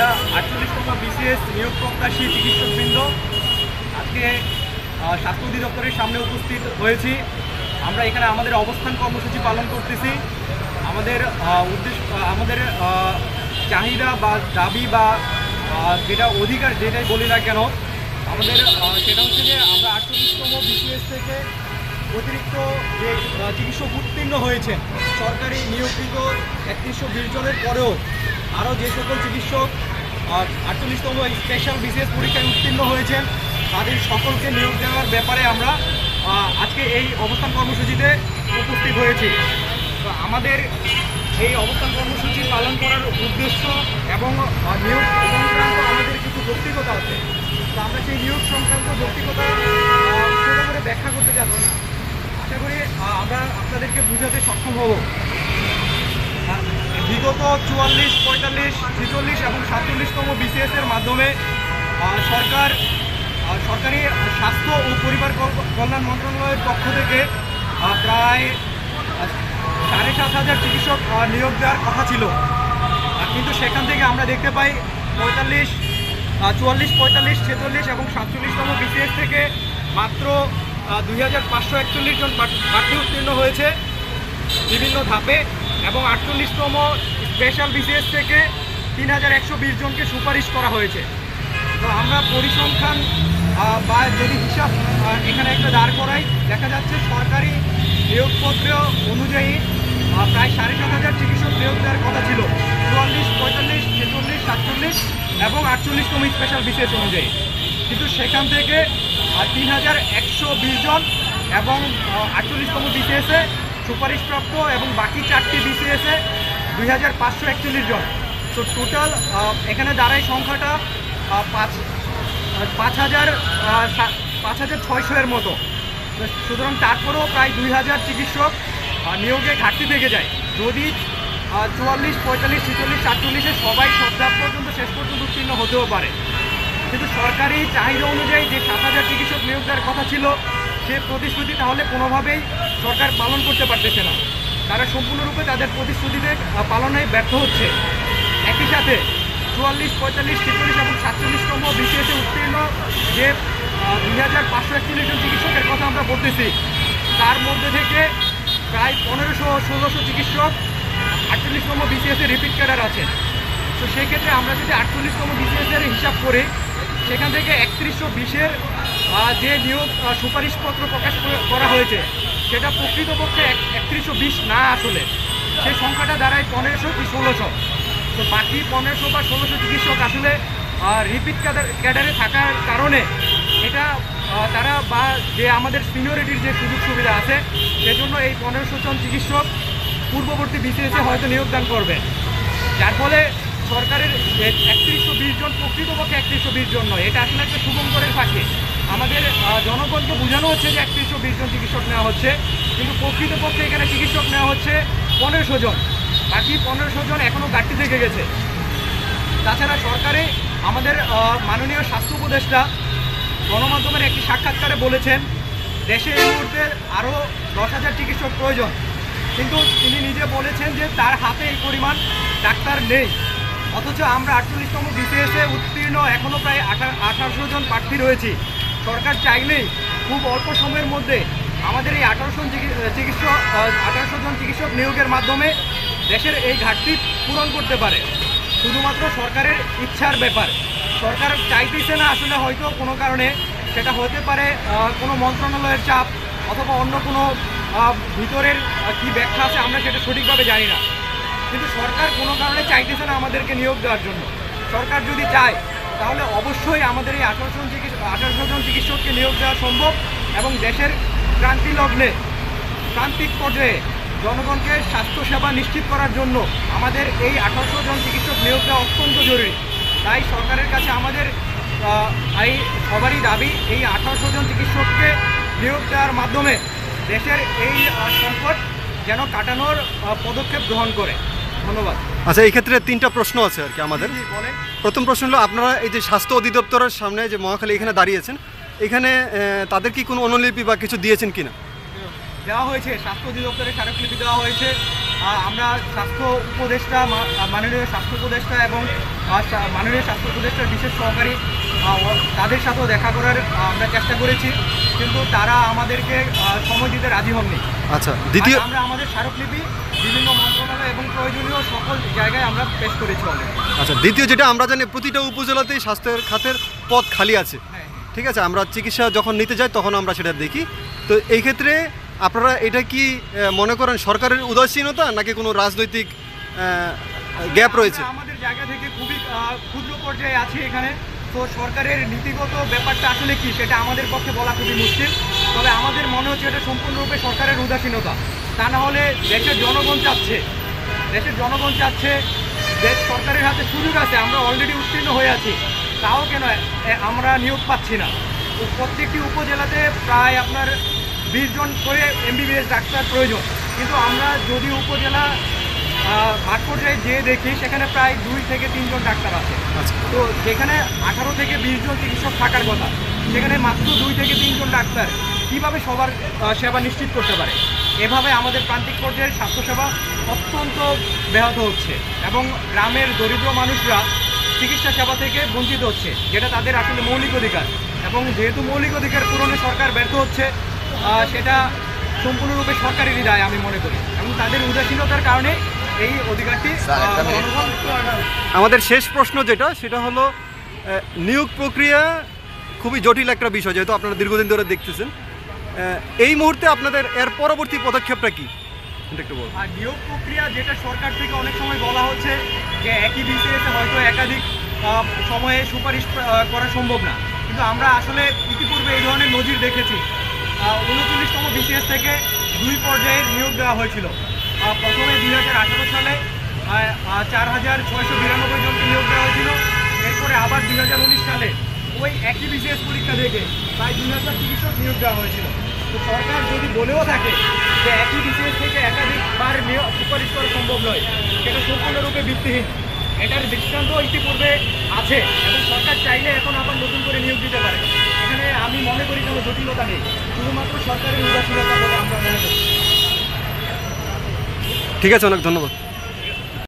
আমরা আটচল্লিশতম বিসিএস নিয়োগ প্রত্যাশী চিকিৎসকবৃন্দ। আজকে স্বাস্থ্য অধিদপ্তরের সামনে উপস্থিত হয়েছি। আমরা এখানে আমাদের অবস্থান কর্মসূচি পালন করতেছি। আমাদের উদ্দেশ্য আমাদের চাহিদা বা দাবি বা যেটা অধিকার যেটাই বলি না কেন, আমাদের সেটা হচ্ছে যে আমরা আটচল্লিশতম বিসিএস থেকে অতিরিক্ত যে চিকিৎসক উত্তীর্ণ হয়েছে সরকারি নিয়োগকৃত একত্রিশশো বিশ জনের পরেও আরও যে সকল চিকিৎসক আটচল্লিশতম স্পেশাল বিশেষ পরীক্ষায় উত্তীর্ণ হয়েছেন। তাদের সকলকে নিয়োগ দেওয়ার ব্যাপারে আমরা আজকে এই অবস্থান কর্মসূচিতে উপস্থিত হয়েছি। তো আমাদের এই অবস্থান কর্মসূচি পালন করার উদ্দেশ্য এবং নিয়োগ সংক্রান্ত আমাদের কিছু ব্যক্তিগতা আছে। তো আমরা সেই নিয়োগ সংক্রান্ত ছোটো করে ব্যাখ্যা করতে যাব না। আশা করি আমরা আপনাদেরকে বুঝাতে সক্ষম হব। বিগত চুয়াল্লিশ, পঁয়তাল্লিশ, ছেচল্লিশ এবং সাতচল্লিশতম বিসিএস এর মাধ্যমে সরকার সরকারি স্বাস্থ্য ও পরিবার কল্যাণ মন্ত্রণালয়ের পক্ষ থেকে প্রায় সাড়ে সাত হাজার চিকিৎসক নিয়োগ দেওয়ার কথা ছিল। কিন্তু সেখান থেকে আমরা দেখতে পাই পঁয়তাল্লিশ চুয়াল্লিশ, পঁয়তাল্লিশ, ছেচল্লিশ এবং সাতচল্লিশতম বিসিএস থেকে মাত্র দুই হাজার পাঁচশো একচল্লিশ জন প্রার্থী উত্তীর্ণ হয়েছে বিভিন্ন ধাপে। এবং আটচল্লিশতম স্পেশাল বিসিএস থেকে তিন হাজার একশো বিশ জনকে সুপারিশ করা হয়েছে। তো আমরা পরিসংখ্যান বা যদি হিসাব এখানে একটা দাঁড় করাই, দেখা যাচ্ছে সরকারি নিয়োগপত্র অনুযায়ী প্রায় সাড়ে সাত হাজার চিকিৎসক নিয়োগ দেওয়ার কথা ছিল। চুয়াল্লিশ, পঁয়তাল্লিশ, ছেচল্লিশ, সাতচল্লিশ এবং আটচল্লিশতম স্পেশাল বিশেষ অনুযায়ী। কিন্তু সেখান থেকে তিন হাজার একশো বিশ জন এবং আটচল্লিশতম বিসিএসে সুপারিশপ্রাপ্ত এবং বাকি চারটি বিসিএসে দুই হাজার পাঁচশো একচল্লিশ জন। তো টোটাল এখানে দাঁড়ায় সংখ্যাটা পাঁচ পাঁচ হাজার পাঁচ হাজার ছয়শো এর মতো। সুতরাং তারপরেও প্রায় দুই হাজার চিকিৎসক নিয়োগে ঘাটতি থেকে যায়। যদি চুয়াল্লিশ, পঁয়তাল্লিশ, ছেচল্লিশ, সাতচল্লিশে সবাই সব ধাপ পর্যন্ত, শেষ পর্যন্ত উত্তীর্ণ হতেও পারে। কিন্তু সরকারি চাহিদা অনুযায়ী যে সাত হাজার চিকিৎসক নিয়োগ দেওয়ার কথা ছিল সে প্রতিশ্রুতি তাহলে কোনোভাবেই সরকার পালন করতে পারতেছে না। তারা সম্পূর্ণরূপে তাদের প্রতিশ্রুতিতে পালনে ব্যর্থ হচ্ছে। একই সাথে চুয়াল্লিশ, পঁয়তাল্লিশ, ছেচল্লিশ এবং সাতচল্লিশতম বিসিএসে উত্তীর্ণ যে দুই হাজার পাঁচশো একচল্লিশ জন চিকিৎসকের কথা আমরা বলতেছি, তার মধ্যে থেকে প্রায় পনেরোশো ষোলোশো চিকিৎসক আটচল্লিশতম বিসিএসে রিপিট ক্যাডার আছেন। তো সেক্ষেত্রে আমরা যদি আটচল্লিশতম বিসিএস এর হিসাব করি, সেখান থেকে একত্রিশশো বিশের যে নিয়োগ সুপারিশপত্র প্রকাশ করে- হয়েছে, সেটা প্রকৃতপক্ষে একত্রিশশো বিশ না আসলে। সেই সংখ্যাটা দাঁড়ায় পনেরোশো কি ষোলোশো। তো বাকি পনেরোশো বা ষোলোশো চিকিৎসক আসলে রিপিট ক্যাডারে থাকার কারণে এটা তারা বা যে আমাদের সিনিয়রিটির যে সুযোগ সুবিধা আছে, সেজন্য এই পনেরোশো জন চিকিৎসক পূর্ববর্তী বিসিএসে হয়তো নিয়োগদান করবে। যার ফলে সরকারের একত্রিশশো বিশ জন প্রকৃতপক্ষে একত্রিশশো বিশ জন নয়। এটা আসলে একটা শুভঙ্করের ফাঁকি। আমাদের জনগণকে বোঝানো হচ্ছে যে একত্রিশশো বিশ জন চিকিৎসক নেওয়া হচ্ছে। কিন্তু প্রকৃতপক্ষে এখানে চিকিৎসক নেওয়া হচ্ছে পনেরোশো জন। বাকি পনেরোশো জন এখনও ঘাটতি থেকে গেছে। তাছাড়া সরকারে আমাদের মাননীয় স্বাস্থ্য উপদেষ্টা গণমাধ্যমের একটি সাক্ষাৎকারে বলেছেন, দেশে এই মুহূর্তে আরও দশ হাজার চিকিৎসক প্রয়োজন। কিন্তু তিনি নিজে বলেছেন যে তার হাতে এই পরিমাণ ডাক্তার নেই। অথচ আমরা আটচল্লিশতম বিসিএসে উত্তীর্ণ এখনও প্রায় আঠা, আঠারোশো জন প্রার্থী রয়েছি। সরকার চাইলেই খুব অল্প সময়ের মধ্যে আমাদের এই আঠারোশো চিকিৎসক আঠারোশো জন চিকিৎসক নিয়োগের মাধ্যমে দেশের এই ঘাটতি পূরণ করতে পারে। শুধুমাত্র সরকারের ইচ্ছার ব্যাপার। সরকার চাইতেছে না আসলে হয়তো কোনো কারণে। সেটা হতে পারে কোনো মন্ত্রণালয়ের চাপ অথবা অন্য কোনো ভিতরের কী ব্যাখ্যা আছে আমরা সেটা সঠিকভাবে জানি না। কিন্তু সরকার কোনো কারণে চাইতেছে না আমাদেরকে নিয়োগ দেওয়ার জন্য। সরকার যদি চায় তাহলে অবশ্যই আমাদের এই আঠারোশো আঠারোশো জন চিকিৎসককে নিয়োগ দেওয়া সম্ভব এবং দেশের ক্রান্তি লগ্নে প্রান্তিক পর্যায়ে জনগণকে স্বাস্থ্যসেবা নিশ্চিত করার জন্য আমাদের এই আঠারোশো জন চিকিৎসক নিয়োগ দেওয়া অত্যন্ত জরুরি। তাই সরকারের কাছে আমাদের এই সবারই দাবি, এই আঠারোশো জন চিকিৎসককে নিয়োগ দেওয়ার মাধ্যমে দেশের এই সংকট যেন কাটানোর পদক্ষেপ গ্রহণ করে। ধন্যবাদ। আচ্ছা এই ক্ষেত্রে তিনটা প্রশ্ন আছে আর কি আমাদের। প্রথম প্রশ্ন হলো আপনারা এই যে স্বাস্থ্য অধিদপ্তরের সামনে যে মহাখালী এখানে দাঁড়িয়েছেন এখানে তাদের কি কোনো অনুলিপি বা কিছু দিয়েছেন কিনা? দেওয়া হয়েছে স্বাস্থ্য অধিদপ্তরের স্মারকলিপি দেওয়া হয়েছে। আমরা স্বাস্থ্য উপদেষ্টা মাননীয় স্বাস্থ্য উপদেষ্টা এবং মাননীয় স্বাস্থ্য উপদেষ্টার বিশেষ সহকারী তাদের সাথেও দেখা করার আমরা চেষ্টা করেছি। কিন্তু তারা আমাদেরকে সময় দিতে রাজি হননি। আচ্ছা দ্বিতীয় আমরা আমাদের স্মারকলিপি বিভিন্ন মন্ত্রণালয় এবং প্রয়োজনীয় সকল জায়গায় আমরা পেশ করেছি আচ্ছা দ্বিতীয় যেটা আমরা জানি প্রতিটা উপজেলাতেই স্বাস্থ্যের খাতের পথ খালি আছে। হ্যাঁ ঠিক আছে আমরা চিকিৎসা যখন নিতে যাই তখন আমরা সেটা দেখি। তো এই ক্ষেত্রে আপনারা এটা কি মনে করেন সরকারের উদাসীনতা নাকি কোনো রাজনৈতিক গ্যাপ রয়েছে? আমাদের জায়গা থেকে খুবই ক্ষুদ্র পর্যায়ে আছি এখানে। তো সরকারের নীতিগত ব্যাপারটা আসলে কি, সেটা আমাদের পক্ষে বলা খুবই মুশকিল। তবে আমাদের মনে হচ্ছে এটা সম্পূর্ণরূপে সরকারের উদাসীনতা। তা না হলে দেশের জনগণ চাচ্ছে। দেশের জনগণ চাচ্ছে দেশ সরকারের হাতে সুযোগ আছে, আমরা অলরেডি উত্তীর্ণ হয়ে আছি। তাও কেন আমরা নিয়োগ পাচ্ছি না? প্রত্যেকটি উপজেলাতে প্রায় আপনার বিশ জন করে এমবিবিএস ডাক্তার প্রয়োজন। কিন্তু আমরা যদি উপজেলা মাঠ পর্যায়ে যে দেখি সেখানে প্রায় দুই থেকে তিনজন ডাক্তার আছে। আচ্ছা। তো যেখানে আঠারো থেকে বিশ জন চিকিৎসক থাকার কথা সেখানে মাত্র দুই থেকে তিনজন ডাক্তার কীভাবে সবার সেবা নিশ্চিত করতে পারে? এভাবে আমাদের প্রান্তিক পর্যায়ের স্বাস্থ্যসেবা অত্যন্ত ব্যাহত হচ্ছে এবং গ্রামের দরিদ্র মানুষরা চিকিৎসা সেবা থেকে বঞ্চিত হচ্ছে যেটা তাদের আসলে মৌলিক অধিকার। এবং যেহেতু মৌলিক অধিকার পূরণে সরকার ব্যর্থ হচ্ছে সেটা সম্পূর্ণরূপে সরকারেরই দায় আমি মনে করি। এবং তাদের উদাসীনতার কারণে এই অধিকারটি আমাদের শেষ প্রশ্ন যেটা সেটা হলো নিয়োগ প্রক্রিয়া খুবই জটিল একটা বিষয় যেহেতু আপনারা দীর্ঘদিন ধরে দেখতেছেন। এই মুহূর্তে আপনাদের এর পরবর্তী পদক্ষেপটা কি? আর নিয়োগ প্রক্রিয়া যেটা সরকার থেকে অনেক সময় বলা হচ্ছে যে একই বিসিএসে হয়তো একাধিক সময়ে সুপারিশ করা সম্ভব না। কিন্তু আমরা আসলে ইতিপূর্বে এই ধরনের নজির দেখেছি। উনচল্লিশতম বিসিএস থেকে দুই পর্যায়ে নিয়োগ দেওয়া হয়েছিল। প্রথমে দুই হাজার আঠারো সালে চার হাজার ছয়শো বিরানব্বই জনকে নিয়োগ দেওয়া হয়েছিল। এরপরে আবার দুই হাজার উনিশ সালে ওই একই বিসিএস পরীক্ষা থেকে প্রায় দুই হাজার চিকিৎসক নিয়োগ দেওয়া হয়েছিল। তো সরকার যদি বলেও থাকে যে একই বিসিএস থেকে একাধিকবার নিয়োগ সুপারিশ করা সম্ভব নয়, সেটা সম্পূর্ণরূপে ভিত্তিহীন। এটার দৃষ্টান্ত ইতিপূর্বে আছে এবং সরকার চাইলে এখন আবার নতুন করে নিয়োগ দিতে পারে। এখানে আমি মনে করি কোনো জটিলতা নেই। শুধুমাত্র সরকারের উদাসীনতা বলে আমরা মনে করি। ঠিক আছে অনেক ধন্যবাদ।